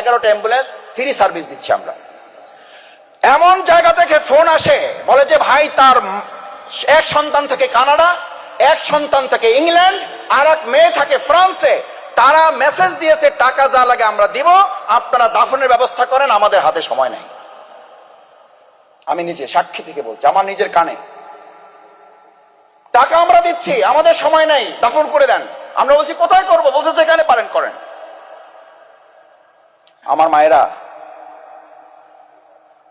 এগারোটা ambulance free service দিচ্ছি আমরা। এমন জায়গা থেকে ফোন আসে, বলে যে ভাই তার এক সন্তান থেকে কানাডা, এক সন্তান থেকে ইংল্যান্ড, আর এক মেয়ে থাকে ফ্রান্সে। তারা মেসেজ দিয়েছে, টাকা যা লাগে আমরা দিব, আপনারা দাফনের ব্যবস্থা করেন, আমাদের হাতে সময় নাই। আমি নিজে সাক্ষী থেকে বলছি, আমার নিজের কানে। টাকা আমরা দিচ্ছি, আমাদের সময় নাই, দাফন করে দেন। আমরা বলছি, কোথায় করব? বলছে, যেখানে পারেন করেন। আমার মায়েরা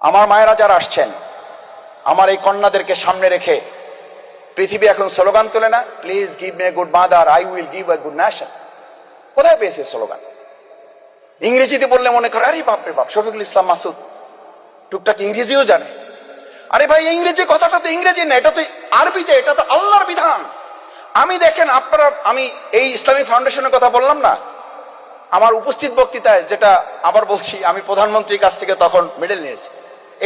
আমার মায়েরা যারা আসছেন, আমার এই কন্যাদেরকে সামনে রেখে পৃথিবী এখন স্লোগান তোলে না please give me good mother I will give a good nation কোথায় পেয়েছে স্লোগান? ইংরেজিতে বললে মনে করে, আরে বাপরে বাপ, শফিকুল ইসলাম মাসুদ, টুকটাক ইংরেজিও জানে। আরে ভাই, ইংরেজি কথাটা তো ইংরেজি না, এটা তো আরবিতে, এটা তো আল্লাহর বিধান। আমি দেখেন, আপনারা, আমি এই ইসলামিক ফাউন্ডেশনের কথা বললাম না আমার উপস্থিত বক্তৃতায় যেটা আবার বলছি, আমি প্রধানমন্ত্রীর কাছ থেকে তখন মেডেল নিয়েছি।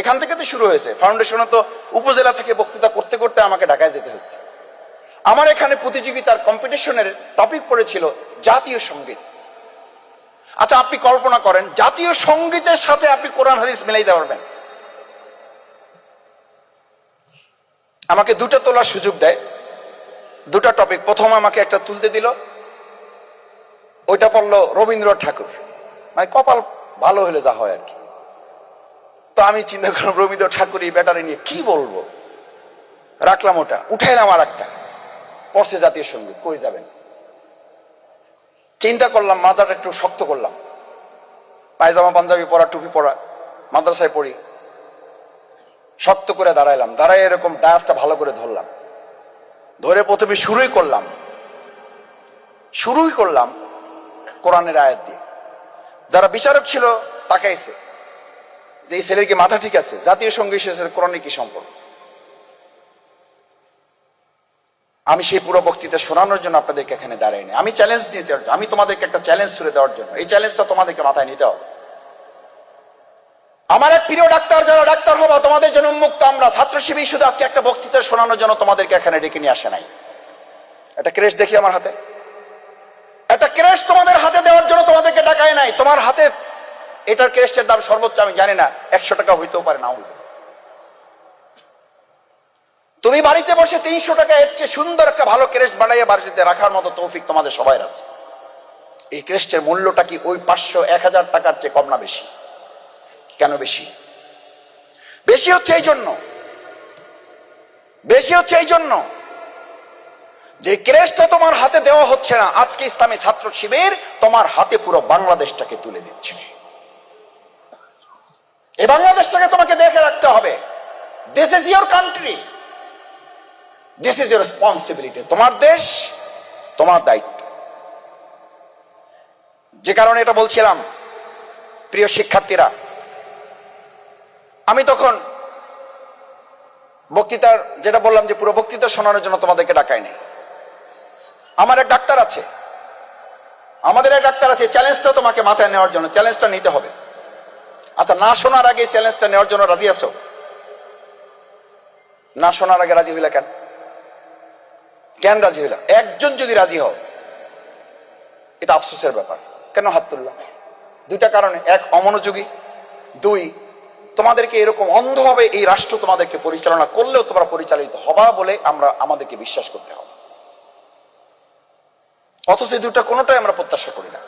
এখান থেকে তো শুরু হয়েছে। ফাউন্ডেশনে তো উপজেলা থেকে বক্তৃতা করতে করতে আমাকে ঢাকায় যেতে হয়েছে। আমার এখানে প্রতিযোগিতার কম্পিটিশনের টপিক পড়েছিল জাতীয় সংগীত। আচ্ছা আপনি কল্পনা করেন, জাতীয় সঙ্গীতের সাথে আপনি কোরআন, হাদিস মিলাইতে পারবেন? আমাকে দুটো তোলার সুযোগ দেয়। দুটো টপিক প্রথম আমাকে একটা তুলতে দিল। ওইটা পড়ল রবীন্দ্রনাথ ঠাকুর। মানে কপাল ভালো হলে যা হয় আর কি। তো আমি চিন্তা করলাম রবীন্দ্র ঠাকুর এই ব্যাটারি নিয়ে কি বলব? রাখলাম ওটা উঠাইলাম আর একটা পড়ছে জাতীয় সংগীত, কই যাবেন? চিন্তা করলাম মাথাটা একটু শক্ত করলাম। পায়জামা, পাঞ্জাবি পরা, টুপি পরা, মাদ্রাসায় পড়ি। শক্ত করে দাঁড়াইলাম, দাঁড়াই এরকম ডায়াসটা ভালো করে ধরলাম। ধরে প্রথমে শুরুই করলাম। শুরুই করলাম কোরআনের আয়াত দিয়ে। যারা বিচারক ছিল, তাকাইছে যে এই ছেলের কি মাথা ঠিক আছে? জাতীয় সংগীত সাথে কোরআনের কি সম্পর্ক? আমি সেই পুরো বক্তৃতা শোনানোর জন্য আপনাদেরকে এখানে দাঁড়াইনি। আমি চ্যালেঞ্জ দিয়ে আমি তোমাদেরকে একটা চ্যালেঞ্জ ছুড়ে দেওয়ার জন্য। এই চ্যালেঞ্জটা তোমাদেরকে মাথায় নিতে হবে। আমার এক প্রিয় ডাক্তার, যারা ডাক্তার হবা, তোমাদের জন্য উন্মুক্ত আমরা। ছাত্র শিবির শুধু আজকে একটা বক্তৃতা শোনানোর জন্য তোমাদেরকে এখানে ডেকে নিয়ে আসে নাই। একটা ক্রেশ দেখি আমার হাতে। একটা ক্রেশ তোমাদের হাতে দেওয়ার জন্য তোমাদেরকে ডাকায় নাই। তোমার হাতে এটার ক্রেস্টের দাম সর্বোচ্চ আমি জানি না। একশো টাকা হইতেও পারে না তুমি বাড়িতে বসে তিনশো টাকা এর চেয়ে সুন্দর একটা ভালো ক্রেস্ট বানাইয়ে বাড়িতে রাখার মতো তৌফিক তোমাদের সবাই আছে। এই ক্রেস্টের মূল্যটা কি ওই পাঁচশো, এক হাজার টাকার চেয়ে কম না বেশি? কেন বেশি? বেশি হচ্ছে এই জন্য। বেশি হচ্ছে এই জন্য। যে ক্রেস্টটা তোমার হাতে দেওয়া হচ্ছে না, আজকে ইসলামী ছাত্র শিবির তোমার হাতে পুরো বাংলাদেশটাকে তুলে দিচ্ছে। এই বাংলাদেশটাকে তোমাকে দেখে রাখতে হবে। This is your country this is your responsibility তোমার দেশ, তোমার দায়িত্ব। যে কারণে এটা বলছিলাম, প্রিয় শিক্ষার্থীরা, আমি তখন বক্তৃতার, যেটা বললাম যে পুরো বক্তৃতা শোনানোর জন্য তোমাদেরকে ডাকাই নেই আমার এক ডাক্তার আছে। আমাদের এক ডাক্তার আছে চ্যালেঞ্জটা তোমাকে মাথায় নেওয়ার জন্য চ্যালেঞ্জটা নিতে হবে। আচ্ছা না শোনার আগে চ্যালেঞ্জটা নেওয়ার জন্য রাজি আছো? না শোনার আগে রাজি হইলা কেন? কেন রাজি হইলা? একজন যদি রাজি হও, এটা আফসোসের ব্যাপার। কেন হাত তুললা? দুইটা কারণে। এক, অমনোযোগী। দুই, তোমাদেরকে এরকম অন্ধভাবে এই রাষ্ট্র তোমাদেরকে পরিচালনা করলেও তোমরা পরিচালিত হবা বলে আমরা আমাদেরকে বিশ্বাস করতে হবে। অথচ এই দুটা কোনোটাই আমরা প্রত্যাশা করি না।